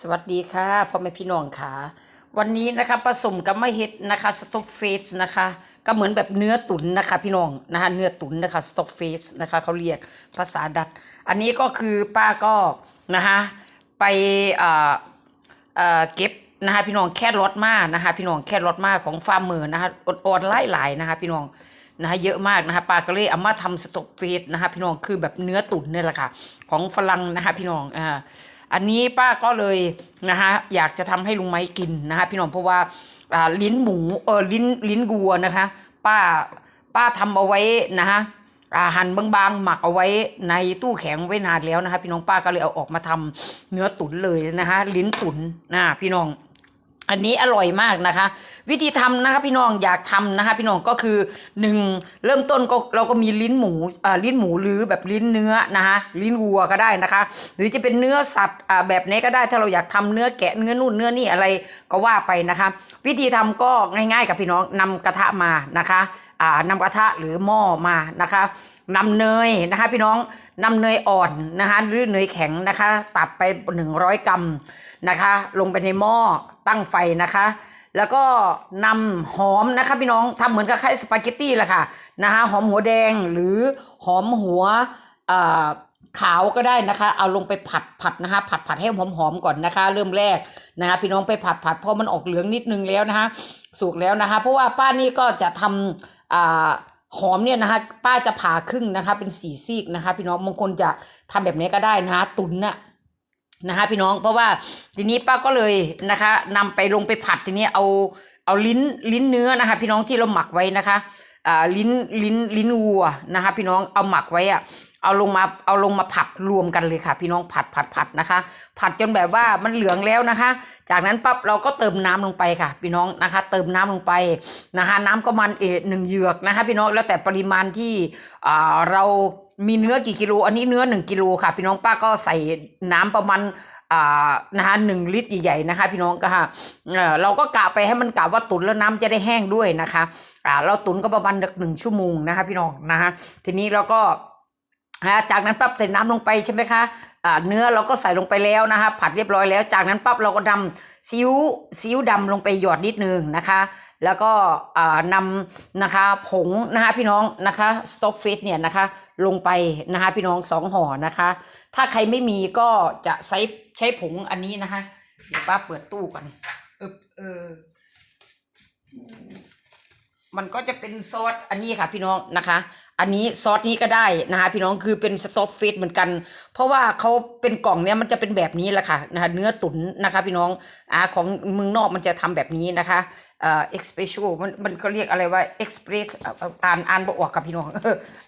สวัสดีค่ะพ่อแม่พี่น้องค่ะ วันนี้นะคะผสมกับมะเห็ดนะคะสต๊อกเฟสนะคะ ก็เหมือนแบบเนื้อตุ๋นนะคะพี่น้องนะคะเนื้อตุ๋นนะคะสต๊อกเฟสนะคะเขาเรียกภาษาดัตอันนี้ก็คือป้าก็นะคะไปเอ่อเอ่อเก็บนะคะพี่น้องแค่รถมานะคะพี่น้องแค่รถมาของฟาร์มเมอร์นะคะออนไลน์หลายนะคะพี่น้องนะคะเยอะมากนะคะปลาก็เลยเอามาทำสต๊อกเฟสนะคะพี่น้องคือแบบเนื้อตุ๋นเนี่ยแหละค่ะของฝรั่งนะคะพี่น้องอ่า อันนี้ป้าก็เลยนะคะอยากจะทำให้ลุงไม้กินนะคะพี่น้องเพราะว่าลิ้นหมูเออลิ้นลิ้นกัวนะคะ ป้าป้าทำเอาไว้นะคะหั่นบางๆ หมักเอาไว้ในตู้แข็งไว้นานแล้วนะคะพี่น้องป้าก็เลยเอาออกมาทำเนื้อตุ๋นเลยนะคะลิ้นตุ๋นนะพี่น้อง อันนี้อร่อยมากนะคะ วิธีทำนะคะพี่น้องอยากทำนะคะพี่น้องก็คือหนึ่งเริ่มต้นก็เราก็มีลิ้นหมูอ่าลิ้นหมูหรือแบบลิ้นเนื้อนะคะลิ้นวัวก็ได้นะคะ หรือจะเป็นเนื้อสัตว์อ่าแบบไหนี้ก็ได้ถ้าเราอยากทำเนื้อแกะเนื้อนู่นเนื้อนี่อะไรก็ว่าไปนะคะ วิธีทำก็ง่าย ๆ กับพี่น้องนำกระทะมานะคะ นำกระทะหรือหม้อมานะคะนำเนยนะคะพี่น้องนำเนยอ่อนนะคะหรือเนยแข็งนะคะ ตัดไป 100 กรัมนะคะ ลงไปในหม้อตั้งไฟนะคะ แล้วก็นำหอมนะคะพี่น้องทำเหมือนกับคล้ายสปาเกตตี้แหละค่ะนะคะหอมหัวแดงหรือหอมหัวขาวก็ได้นะคะ เอาลงไปผัดผัดนะคะ ผัดผัดให้หอมหอมๆก่อนนะคะ เริ่มแรกนะคะพี่น้องไปผัดผัดพอมันออกเหลืองนิดนึงแล้วนะคะสุกแล้วนะคะ เพราะว่าป้านี่ก็จะทำ อ่าหอมเนี่ยนะคะป้าจะผ่าครึ่งนะคะ เป็นสีซีกนะคะ พี่น้องบางคนจะทำแบบนี้ก็ได้นะคะตุนน่ะนะคะพี่น้องเพราะว่าทีนี้ป้าก็เลยนะคะนำไปลงไปผัดทีนี้เอาเอาลิ้นลิ้นเนื้อนะคะ พี่น้องที่เราหมักไว้นะคะอ่าลิ้นลิ้นลิ้นวัวนะคะ พี่น้องเอาหมักไว้อะ เอาลงมาเอาลงมาผัดรวมกันเลยค่ะ พี่น้องผัดผัดผัดนะคะ ผัดจนแบบว่ามันเหลืองแล้วนะคะ จากนั้นปั๊บเราก็เติมน้ำลงไปค่ะ พี่น้องนะคะ เติมน้ำลงไปนะคะ น้ำก็มันเอหนึ่งเหยือกนะคะ พี่น้องแล้วแต่ปริมาณที่อ่าเรามีเนื้อกี่กิโลอันนี้เนื้อหนึ่งกิโลค่ะ พี่น้องป้าก็ใส่น้ำประมาณอ่านะคะหนึ่งลิตรใหญ่ๆนะคะ พี่น้องก็ค่ะเออเราก็กะไปให้มันกะว่าตุนแล้วน้ำจะได้แห้งด้วยนะคะอ่าเราตุนก็ประมาณหนึ่งชั่วโมงนะคะ พี่น้องนะคะทีนี้เราก็ จากนั้นปั๊บใส่น้ำลงไปใช่ไหมคะเนื้อเราก็ใส่ลงไปแล้วนะคะ ผัดเรียบร้อยแล้ว จากนั้นปั๊บเราก็นำซีอิ๊วซีอิ๊วดำลงไปหยอดนิดนึงนะคะ แล้วก็นำนะคะผงนะคะพี่น้องนะคะสต็อกฟิตเนี่ยนะคะลงไปนะคะพี่น้องสองห่อนะคะ ถ้าใครไม่มีก็จะใช้ใช้ผงอันนี้นะคะเดี๋ยวป้าเปิดตู้ก่อนเออเออ มันก็จะเป็นซอสอันนี้ค่ะพี่น้องนะคะ อันนี้ซอสนี้ก็ได้นะคะพี่น้องคือเป็นสต็อกฟิสเหมือนกัน เพราะว่าเขาเป็นกล่องเนี้ยมันจะเป็นแบบนี้แหละค่ะนะคะเนื้อตุ๋นนะคะ พี่น้องอ่าของเมืองนอกมันจะทำแบบนี้นะคะ เอ่อ expresso มันมันเขาเรียกอะไรว่า express อ่าอ่านอ่านบ่ออกค่ะพี่น้อง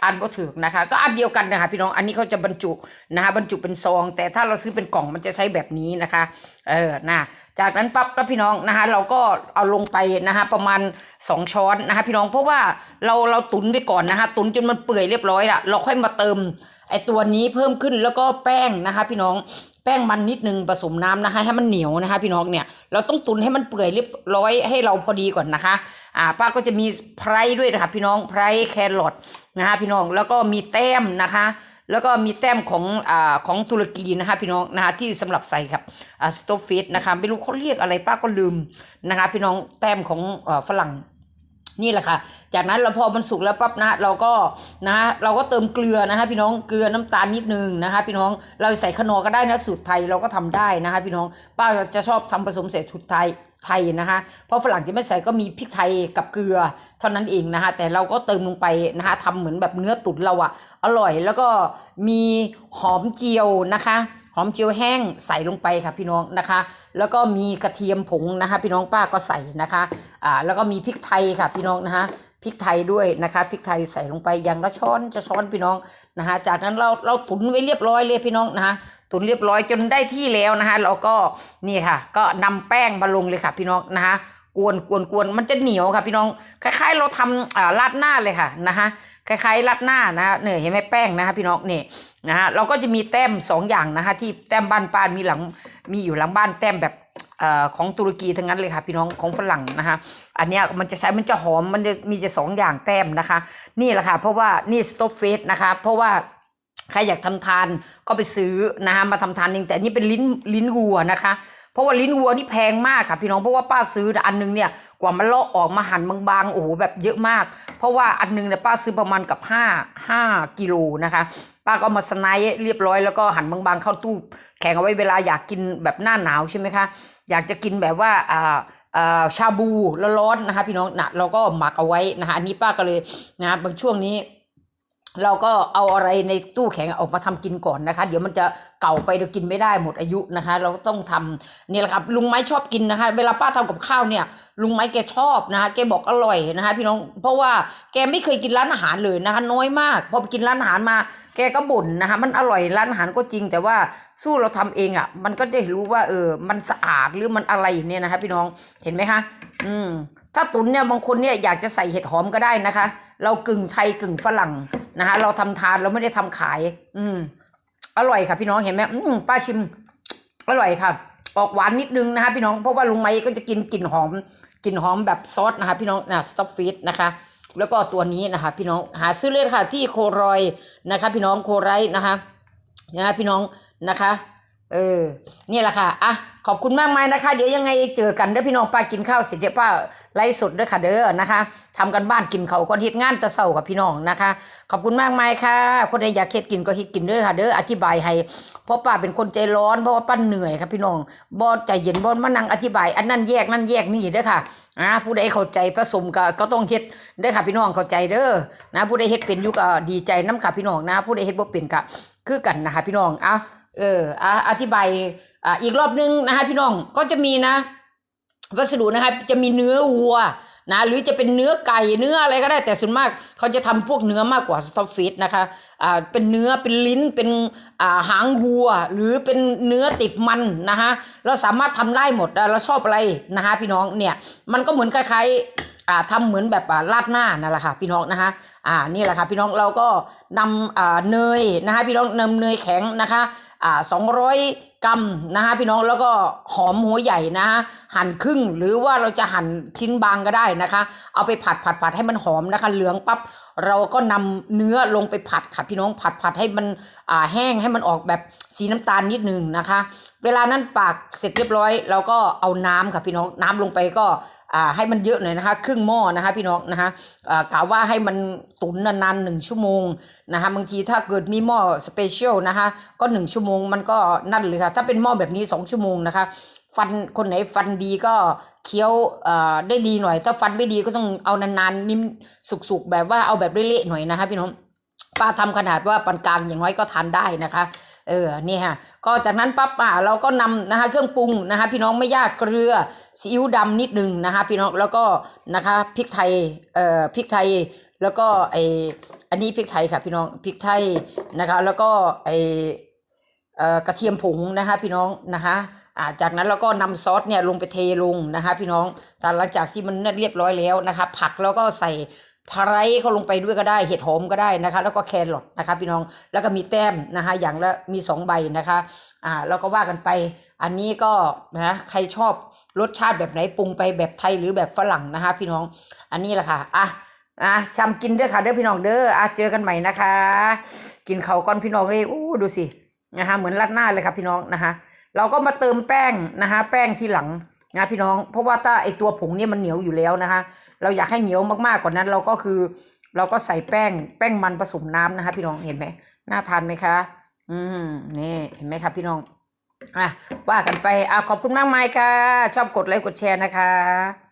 อ่านบ่ถูกนะคะ ก็อันเดียวกันนะคะพี่น้องอันนี้เขาจะบรรจุนะคะบรรจุเป็นซอง แต่ถ้าเราซื้อเป็นกล่องมันจะใช้แบบนี้นะคะเออนะจากนั้นปั๊บก็พี่น้องนะคะเราก็เอาลงไปนะคะประมาณ 2 ช้อนนะคะพี่น้องเพราะว่าเราเราตุนไปก่อนนะคะตุนจนมันเปื่อยเรียบร้อยละเราค่อยมาเติมไอตัวนี้เพิ่มขึ้นแล้วก็แป้งนะคะพี่น้อง แป้งมันนิดนึงผสมน้ำนะคะ ให้มันเหนียวนะคะ พี่น้องเนี่ยเราต้องตุนให้มันเปื่อยเรียบร้อยให้เราพอดีก่อนนะคะ อ่าป้าก็จะมีไพรด้วยนะคะพี่น้องไพรแครอทนะคะพี่น้องแล้วก็มีแต้มนะคะ แล้วก็มีแต้มของอ่าของตุรกีนะคะพี่น้องนะคะที่สำหรับใส่กับอ่าสโตฟฟิตนะคะไม่รู้เขาเรียกอะไรป้าก็ลืมนะคะ พี่น้องแต้มของอ่อฝรั่ง นี่แหละค่ะ จากนั้นเราพอมันสุกแล้วปั๊บนะเราก็นะเราก็เติมเกลือนะคะพี่น้องเกลือน้ำตาลนิดนึงนะคะพี่น้องเราใส่ขนอก็ได้นะสูตรไทยเราก็ทำได้นะคะพี่น้องป้าจะชอบทำผสมเสร็จสูตรไทยไทยนะคะเพราะฝรั่งจะไม่ใส่ก็มีพริกไทยกับเกลือเท่านั้นเองนะคะแต่เราก็เติมลงไปนะคะทำเหมือนแบบเนื้อตุ๋นเราอะอร่อยแล้วก็มีหอมเจียวนะคะ หอมเจียวแห้งใส่ลงไปค่ะพี่น้องนะคะ แล้วก็มีกระเทียมผงนะคะ พี่น้องป้าก็ใส่นะคะอ่าแล้วก็มีพริกไทยค่ะพี่น้องนะคะพริกไทยด้วยนะคะพริกไทยใส่ลงไปอย่างละช้อนจะช้อนพี่น้องนะคะจากนั้นเราเราตุนไว้เรียบร้อยเลยพี่น้องนะคะตุนเรียบร้อยจนได้ที่แล้วนะคะเราก็นี่ค่ะ ก็นำแป้งมาลงเลยค่ะพี่น้องนะคะ กวนกวนกวนมันจะเหนียวค่ะพี่น้องคล้าย ๆ เราทำอ่าราดหน้าเลยค่ะนะคะคล้ายๆราดหน้านะเนี่ยเห็นไหมแป้งนะคะพี่น้องนี่นะฮะเราก็จะมีแต้มสองอย่างนะคะที่แต้มบ้านป้านมีหลังมีอยู่หลังบ้านแต้มแบบอ่อของตุรกีทั้งนั้นเลยค่ะพี่น้องของฝรั่งนะคะอันนี้มันจะใช้มันจะหอมมันจะมีจะสองอย่างแต้มนะคะ นี่แหละค่ะเพราะว่านี่สต๊อปเฟสนะคะเพราะว่าใครอยากทำทานก็ไปซื้อนะคะมาทำทานเองแต่นนี่เป็นลิ้นลิ้นวัวนะคะ เพราะว่าลิ้นวัวนี่แพงมากค่ะพี่น้องเพราะว่าป้าซื้ออันนึงเนี่ยกว่ามันเลาะออกมาหั่นบางๆโอ้โหแบบเยอะมาก เพราะว่าอันนึงเนี่ยป้าซื้อประมาณกับ5 5กิโลนะคะ ป้าก็มาสไนเรียบร้อยแล้วก็หั่นบางๆเข้าตู้แข็งเอาไว้เวลาอยากกินแบบหน้าหนาวใช่ไหมคะอยากจะกินแบบว่าอ่าอ่าชาบูร้อนๆนะคะ พี่น้องนะเราก็หมักเอาไว้นะคะอันนี้ป้าก็เลยนะบางช่วงนี้ เราก็เอาอะไรในตู้แข็งออกมาทำกินก่อนนะคะ เดี๋ยวมันจะเก่าไปเดี๋ยวกินไม่ได้หมดอายุนะคะ เราก็ต้องทำนี่แหละครับลุงไม้ชอบกินนะคะ เวลาป้าทำกับข้าวเนี่ยลุงไม้แกชอบนะคะแกบอกอร่อยนะคะ พี่น้องเพราะว่าแกไม่เคยกินร้านอาหารเลยนะคะ น้อยมากพอไปกินร้านอาหารมา แกก็บ่นนะคะ มันอร่อยร้านอาหารก็จริง แต่ว่าสู้เราทำเองอะ่ะ มันก็จะรู้ว่าเออมันสะอาดหรือมันอะไรเนี่ยนะคะ พี่น้องเห็นไหมคะ อืม ถ้าตุ๋นเนี่ยบางคนเนี่ยอยากจะใส่เห็ดหอมก็ได้นะคะ เรากึ่งไทยกึ่งฝรั่งนะคะ เราทำทานเราไม่ได้ทำขาย อืม อร่อยค่ะ พี่น้องเห็นไหมอืมป้าชิม อร่อยค่ะ ออกหวานนิดนึงนะคะ พี่น้องเพราะว่าลุงไม้ก็จะกินกลิ่นหอมกลิ่นหอมแบบซอสนะคะ พี่น้องนะสต็อปฟีดนะคะ แล้วก็ตัวนี้นะคะ พี่น้องหาซื้อเลยค่ะ ที่โครอยนะคะ พี่น้องโคไรนะคะนะพี่น้องนะคะ เออ นี่แหละค่ะ อะ ขอบคุณมากมายนะคะ เดี๋ยวยังไงเจอกันเด้อพี่น้องป้ากินข้าวเสร็จเดี๋ยวป้าไล่สดด้อค่ะเด้อนะคะทำกันบ้านกินเขาก่อนเฮ็ดงานตะเศร้ากับพี่น้องนะคะ ขอบคุณมากมายค่ะ คนใดอยากเฮ็ดกินก็เฮ็ดกินเด้อค่ะเด้อ อธิบายให้ เพราะป้าเป็นคนใจร้อนเพราะว่าป้าเหนื่อยครับพี่น้องบ่ใจเย็นบ่มานั่งอธิบาย อันนั้นแยกนั่นแยกนี่เด้อค่ะ อ่าผู้ใดเข้าใจผสมก็ก็ต้องเฮ็ดเด้อค่ะพี่น้องเข้าใจเด้อ นะ ผู้ใดเฮ็ดเป็นอยู่ก็ดีใจน้ำค่ะพี่น้องนะ ผู้ใดเฮ็ดบ่เป็นก็คือกันนะคะพี่น้องเอา เอออะอธิบายอ่าอีกรอบนึงนะคะพี่น้องก็จะมีนะ วัสดุนะคะจะมีเนื้อวัวนะหรือจะเป็นเนื้อไก่เนื้ออะไรก็ได้แต่ส่วนมากเขาจะทำพวกเนื้อมากกว่าสต็อปฟิตนะคะอ่าเป็นเนื้อเป็นลิ้นเป็นอ่าหางวัว หรือเป็นเนื้อติดมันนะคะเราสามารถทำได้หมดเราชอบอะไรนะคะพี่น้องเนี่ยมันก็เหมือนคล้ายๆอ่าทำเหมือนแบบอ่าราดหน้านั่นแหละค่ะพี่น้องนะคะอ่านี่แหละค่ะพี่น้องเราก็นำอ่าเนยนะคะพี่น้องนำเนยแข็งนะคะ อ่าสองร้อยกรัมนะคะพี่น้องแล้วก็หอมหัวใหญ่นะคะหั่นครึ่งหรือว่าเราจะหั่นชิ้นบางก็ได้นะคะ เอาไปผัดผัดผัดให้มันหอมนะคะ เหลืองปั๊บเราก็นำเนื้อลงไปผัดค่ะพี่น้องผัดผัดให้มันอ่าแห้งให้มันออกแบบสีน้ำตาลนิดนึงนะคะ เวลานั้นปากเสร็จเรียบร้อยเราก็เอาน้ำค่ะพี่น้องน้ำลงไปก็ ให้มันเยอะหน่อยนะคะครึ่งหม้อนะคะพี่น้องนะคะอ่ากะว่าให้มันตุ๋นนานๆหนึ่งชั่วโมงนะคะบางทีถ้าเกิดมีหม้อสเปเชียลนะคะก็หนึ่งชั่วโมงมันก็นั่นเลยค่ะถ้าเป็นหม้อแบบนี้สองชั่วโมงนะคะฟันคนไหนฟันดีก็เคี้ยวอ่อได้ดีหน่อย ถ้าฟันไม่ดีก็ต้องเอานานๆนิ่มสุกๆแบบว่าเอาแบบเละๆหน่อยนะคะพี่น้องป้าทำขนาดว่าปานกลางอย่างน้อยก็ทานได้นะคะ เออนี่ฮะก็จากนั้นปั๊บอะเราก็นำนะคะเครื่องปรุงนะคะพี่น้องไม่ยากเกลือซีอิ๊วดำนิดนึงนะคะพี่น้องแล้วก็นะคะพริกไทยเอ่อพริกไทยแล้วก็ไออันนี้พริกไทยค่ะพี่น้องพริกไทยนะคะแล้วก็ไอเอ่อกระเทียมผงนะคะพี่น้องนะคะอ่าจากนั้นเราก็นำซอสเนี่ยลงไปเทลงนะคะพี่น้องแต่หลังจากที่มันเรียบร้อยแล้วนะคะผักแล้วก็ใส่ พะไรเข้าลงไปด้วยก็ได้เห็ดหอมก็ได้นะคะ แล้วก็แครอทนะคะพี่น้องแล้วก็มีแต้มนะคะอย่างละมีสองใบนะคะอ่าแล้วก็ว่ากันไป อันนี้ก็นะใครชอบรสชาติแบบไหนปรุงไปแบบไทยหรือแบบฝรั่งนะคะ พี่น้องอันนี้แหละค่ะอะอะจำกินเด้อค่ะเด้อพี่น้องเด้ออะเจอกันใหม่นะคะ กินเขาก่อนพี่น้องเอ้ยอู้ดูสินะคะเหมือนรัดหน้าเลยครับพี่น้องนะคะ เราก็มาเติมแป้งนะคะแป้งที่หลัง นะพี่น้องเพราะว่าถ้าไอตัวผงเนี่ยมันเหนียวอยู่แล้วนะคะ เราอยากให้เหนียวมากๆกว่านั้นเราก็คือ เราก็ใส่แป้งแป้งมันผสมน้ำนะคะ พี่น้องเห็นไหมน่าทานไหมคะ อืมนี่เห็นไหมคะพี่น้องอะว่ากันไปอะขอบคุณมากมายค่ะ ชอบกดไลค์กดแชร์นะคะ